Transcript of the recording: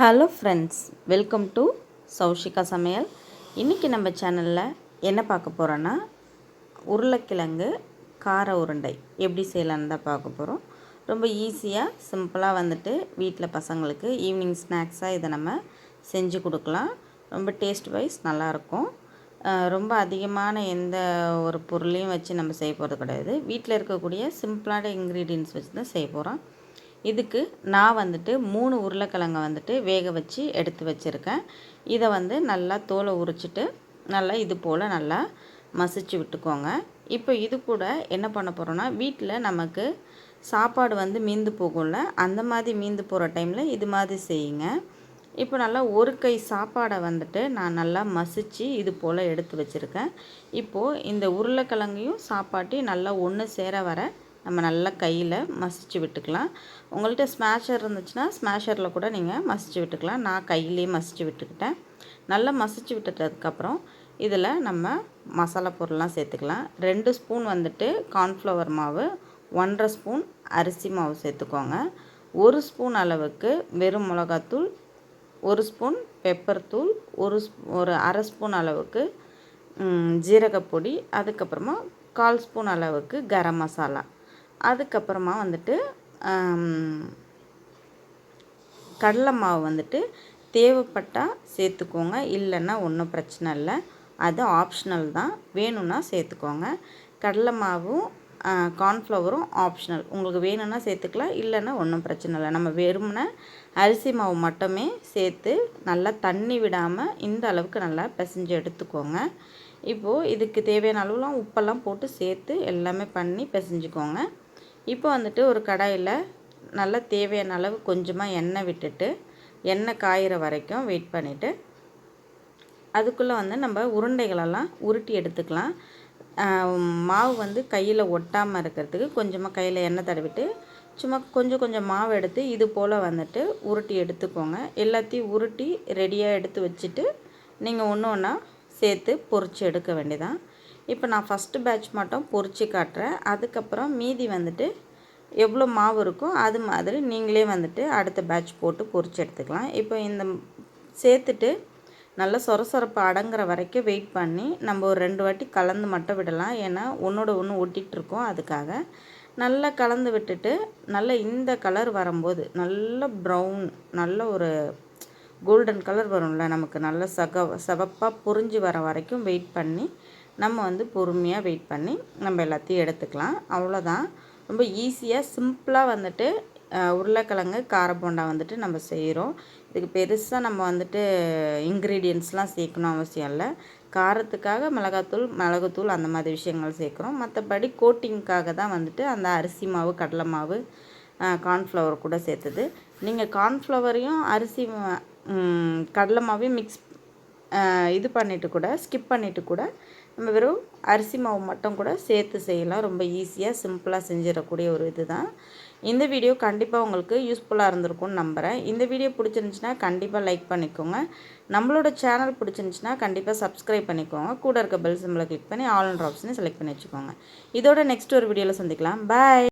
Hello friends welcome to Sowshika சமையல். இன்றைக்கி நம்ம சேனலில் என்ன பார்க்க போகிறோன்னா உருளைக்கிழங்கு கார உருண்டை. எப்படி செய்யலான்னு தான் பார்க்க போகிறோம் ரொம்ப ஈஸியாக சிம்பிளாக வந்துட்டு வீட்டில் பசங்களுக்கு ஈவினிங் ஸ்நாக்ஸாக இதை நம்ம செஞ்சு கொடுக்கலாம். ரொம்ப டேஸ்ட் வைஸ் நல்லாயிருக்கும் ரொம்ப அதிகமான எந்த ஒரு பொருளையும் வச்சு நம்ம செய்ய போகிறது கிடையாது. வீட்டில் இருக்கக்கூடிய சிம்பிளான இன்க்ரீடியன்ஸ் வச்சு தான் செய்ய போகிறோம் இதுக்கு நான் வந்துட்டு மூணு உருளைக்கிழங்கை வந்துட்டு வேக வச்சு எடுத்து வச்சுருக்கேன். இதை வந்து நல்லா தோலை உரிச்சிட்டு நல்லா இது போல் நல்லா மசிச்சு விட்டுக்கோங்க. இப்போ இது கூட என்ன பண்ண போகிறோன்னா வீட்டில் நமக்கு சாப்பாடு வந்து மீந்து போகும்ல அந்த மாதிரி மீந்து போகிற டைமில் இது மாதிரி செய்யுங்க. இப்போ நல்லா ஒரு கை சாப்பாடை வந்துட்டு நான் நல்லா மசிச்சு இது போல் எடுத்து வச்சுருக்கேன். இப்போது இந்த உருளைக்கிழங்கையும் சாப்பாட்டையும் நல்லா ஒன்று சேர வர நம்ம நல்லா கையில் மசிச்சு விட்டுக்கலாம். உங்கள்கிட்ட ஸ்மாஷர் இருந்துச்சுன்னா ஸ்மாஷரில் கூட நீங்கள் மசிச்சு விட்டுக்கலாம். நான் கையிலேயே மசிச்சு விட்டுக்கிட்டேன். நல்லா மசிச்சு விட்டுட்டதுக்கப்புறம் இதில் நம்ம மசாலா பொருள்லாம் சேர்த்துக்கலாம். ரெண்டு ஸ்பூன் வந்துட்டு கார்ன்ஃப்ளவர் மாவு ஒன்றரை ஸ்பூன் அரிசி மாவு சேர்த்துக்கோங்க. ஒரு ஸ்பூன் அளவுக்கு வெறும் மிளகாத்தூள் ஒரு ஸ்பூன் பெப்பர் தூள் ஒரு ஸ்பூ ஒரு அரை ஸ்பூன் அளவுக்கு ஜீரகப்பொடி அதுக்கப்புறமா கால் ஸ்பூன் அளவுக்கு கரம் மசாலா. அதுக்கப்புறமா வந்துட்டு கடலை மாவு வந்துட்டு தேவைப்பட்டால் சேர்த்துக்கோங்க. இல்லைன்னா ஒன்றும் பிரச்சனை இல்லை. அது ஆப்ஷனல் தான். வேணும்னா சேர்த்துக்கோங்க. கடலை மாவும் கார்ன்ஃப்ளவரும் ஆப்ஷனல் உங்களுக்கு வேணும்னா சேர்த்துக்கலாம். இல்லைன்னா ஒன்றும் பிரச்சனை இல்லை. நம்ம வெறும்னா அரிசி மாவு மட்டுமே சேர்த்து நல்லா தண்ணி விடாமல் இந்த அளவுக்கு நல்லா பிசைஞ்சு எடுத்துக்கோங்க. இப்போது இதுக்கு தேவையான அளவுலாம் உப்பெல்லாம் போட்டு சேர்த்து எல்லாமே பண்ணி பிசைஞ்சுக்கோங்க. இப்போ வந்துட்டு ஒரு கடாயில் நல்லா தேவையான அளவு கொஞ்சமாக எண்ணெய் விட்டுட்டு எண்ணெய் காயிற வரைக்கும் வெயிட் பண்ணிவிட்டு அதுக்குள்ளே வந்து நம்ம உருண்டைகளெல்லாம் உருட்டி எடுத்துக்கலாம். மாவு வந்து கையில் ஒட்டாமல் இருக்கிறதுக்கு கொஞ்சமாக கையில் எண்ணெய் தடவிட்டு சும்மா கொஞ்சம் கொஞ்சம் மாவு எடுத்து இது போல் வந்துட்டு உருட்டி எடுத்துக்கோங்க. எல்லாத்தையும் உருட்டி ரெடியாக எடுத்து வச்சுட்டு நீங்கள் ஒன்று ஒன்றா சேர்த்து பொறிச்சு எடுக்க வேண்டியதான் இப்போ நான் ஃபஸ்ட்டு பேட்ச் மட்டும் பொறிச்சு காட்டுறேன். அதுக்கப்புறம் மீதி வந்துட்டு எவ்வளோ மாவு இருக்கோ அது மாதிரி நீங்களே வந்துட்டு அடுத்த பேட்ச் போட்டு பொறிச்சு எடுத்துக்கலாம். இப்போ இந்த சேர்த்துட்டு நல்லா சொரசொரப்பு அடங்குற வரைக்கும் வெயிட் பண்ணி நம்ம ஒரு ரெண்டு வாட்டி கலந்து மட்டும் விடலாம். ஏன்னா ஒன்றோட ஒன்று ஒட்டிகிட்டு இருக்கோம் அதுக்காக. நல்லா கலந்து விட்டுட்டு நல்லா இந்த கலர் வரும்போது நல்ல ப்ரௌன் நல்ல ஒரு கோல்டன் கலர் வரும்ல நமக்கு நல்ல சக சவப்பாக புரிஞ்சு வர வரைக்கும் வெயிட் பண்ணி நம்ம வந்து பொறுமையாக வெயிட் பண்ணி நம்ம எல்லாத்தையும் எடுத்துக்கலாம். அவ்வளோதான் ரொம்ப ஈஸியாக சிம்பிளாக வந்துட்டு உருளைக்கிழங்கு கார வந்துட்டு நம்ம செய்கிறோம் இதுக்கு பெருசாக நம்ம வந்துட்டு இன்க்ரீடியன்ஸ்லாம் சேர்க்கணும் அவசியம் இல்லை. காரத்துக்காக மிளகாத்தூள் மிளகுத்தூள் அந்த மாதிரி விஷயங்கள் சேர்க்குறோம். மற்றபடி கோட்டிங்க்காக தான் வந்துட்டு அந்த அரிசி மாவு கடலை மாவு கார்ன்ஃப்ளவர் கூட சேர்த்துது. நீங்கள் கார்ன்ஃப்ளவரையும் அரிசி கடலை மாவையும் மிக்ஸ் இது பண்ணிவிட்டு கூட ஸ்கிப் பண்ணிவிட்டு கூட நம்ம வெறும் அரிசி மாவு மட்டும் கூட சேர்த்து செய்யலாம். ரொம்ப ஈஸியாக சிம்பிளாக செஞ்சிடக்கூடிய ஒரு இது தான் இந்த வீடியோ கண்டிப்பாக உங்களுக்கு யூஸ்ஃபுல்லாக இருந்திருக்கும்னு நம்புகிறேன் இந்த வீடியோ பிடிச்சிருந்துச்சுன்னா கண்டிப்பாக லைக் பண்ணிக்கோங்க. நம்மளோட சேனல் பிடிச்சிருந்துச்சுன்னா கண்டிப்பாக சப்ஸ்கிரைப் பண்ணிக்கோங்க. கூட இருக்க பெல் சிம்பிளை கிளிக் பண்ணி ஆல் அண்ட் ஆப்ஷனை செலக்ட் பண்ணி வச்சுக்கோங்க. இதோட நெக்ஸ்ட் ஒரு வீடியோவில் சந்திக்கலாம். பாய்